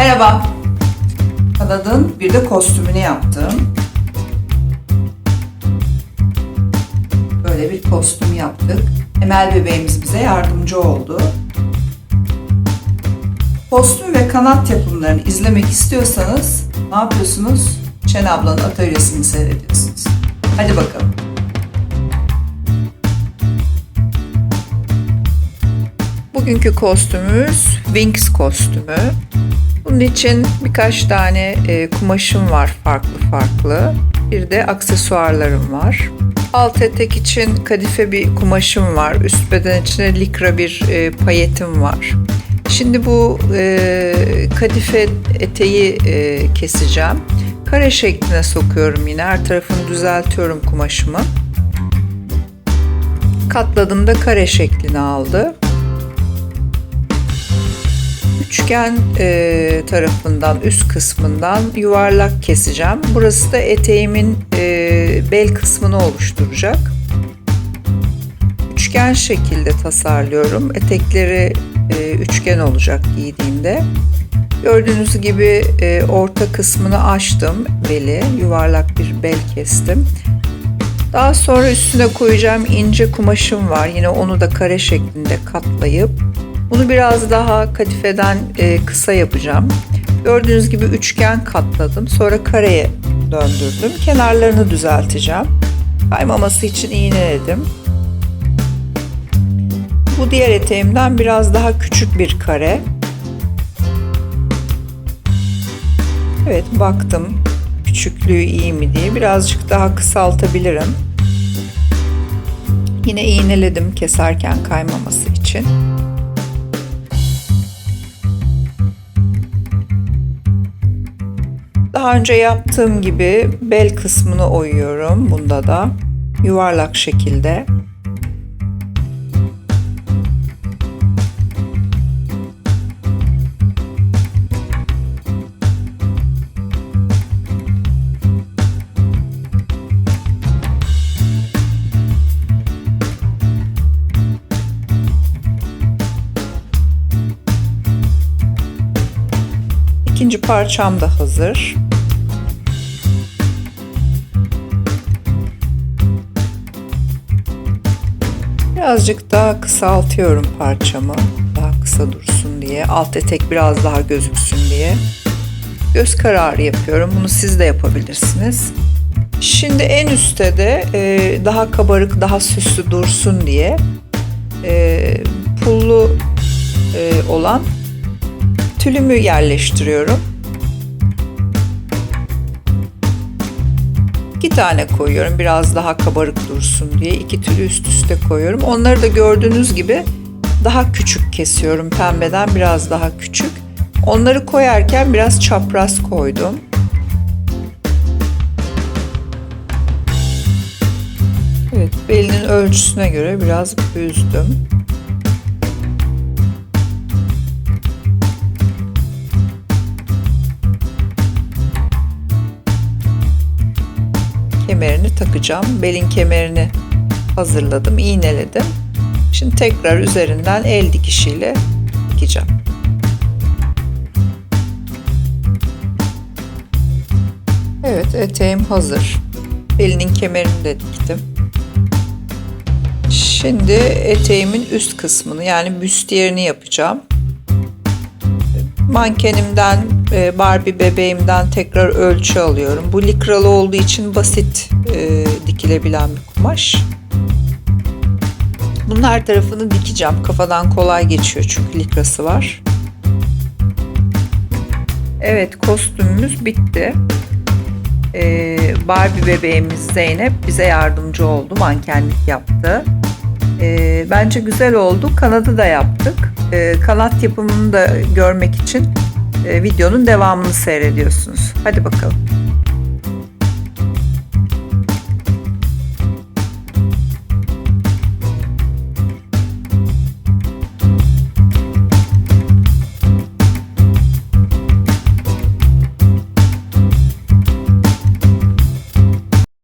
Merhaba. Kanad'ın bir de kostümünü yaptım. Böyle bir kostüm yaptık. Emel bebeğimiz bize yardımcı oldu. Kostüm ve kanat yapımlarını izlemek istiyorsanız ne yapıyorsunuz? Şen ablanın atölyesini seyrediyorsunuz. Hadi bakalım. Bugünkü kostümümüz Wings kostümü. Bunun için birkaç tane e, kumaşım var farklı farklı. Bir de aksesuarlarım var. Alt etek için kadife bir kumaşım var. Üst beden içine likra bir e, payetim var. Şimdi bu e, kadife eteği e, keseceğim. Kare şekline sokuyorum yine. Her tarafını düzeltiyorum kumaşımı. Katladığımda kare şeklini aldı üçgen e, tarafından üst kısmından yuvarlak keseceğim. Burası da eteğimin e, bel kısmını oluşturacak. Üçgen şekilde tasarlıyorum. Etekleri e, üçgen olacak giydiğimde. Gördüğünüz gibi e, orta kısmını açtım beli. Yuvarlak bir bel kestim. Daha sonra üstüne koyacağım ince kumaşım var. Yine onu da kare şeklinde katlayıp bunu biraz daha kadifeden e, kısa yapacağım. Gördüğünüz gibi üçgen katladım. Sonra kareye döndürdüm. Kenarlarını düzelteceğim. Kaymaması için iğneledim. Bu diğer eteğimden biraz daha küçük bir kare. Evet baktım küçüklüğü iyi mi diye birazcık daha kısaltabilirim. Yine iğneledim keserken kaymaması için. Daha önce yaptığım gibi bel kısmını oyuyorum bunda da yuvarlak şekilde. İkinci parçam da hazır. Birazcık daha kısaltıyorum parçamı. Daha kısa dursun diye. Alt etek biraz daha gözüksün diye. Göz kararı yapıyorum. Bunu siz de yapabilirsiniz. Şimdi en üstte de e, daha kabarık, daha süslü dursun diye e, pullu e, olan tülümü yerleştiriyorum. İki tane koyuyorum biraz daha kabarık dursun diye. iki tülü üst üste koyuyorum. Onları da gördüğünüz gibi daha küçük kesiyorum. Pembeden biraz daha küçük. Onları koyarken biraz çapraz koydum. Evet, belinin ölçüsüne göre biraz büzdüm. Kemerini takacağım. Belin kemerini hazırladım, iğneledim. Şimdi tekrar üzerinden el dikişiyle dikeceğim. Evet, eteğim hazır. Belinin kemerini de diktim. Şimdi eteğimin üst kısmını yani büstiyerini yapacağım. Mankenimden, e, Barbie bebeğimden tekrar ölçü alıyorum. Bu likralı olduğu için basit e, dikilebilen bir kumaş. Bunun her tarafını dikeceğim. Kafadan kolay geçiyor çünkü likrası var. Evet kostümümüz bitti. Ee, Barbie bebeğimiz Zeynep bize yardımcı oldu. Mankenlik yaptı. Ee, bence güzel oldu. Kanadı da yaptık. Ee, kanat yapımını da görmek için e, videonun devamını seyrediyorsunuz. Hadi bakalım.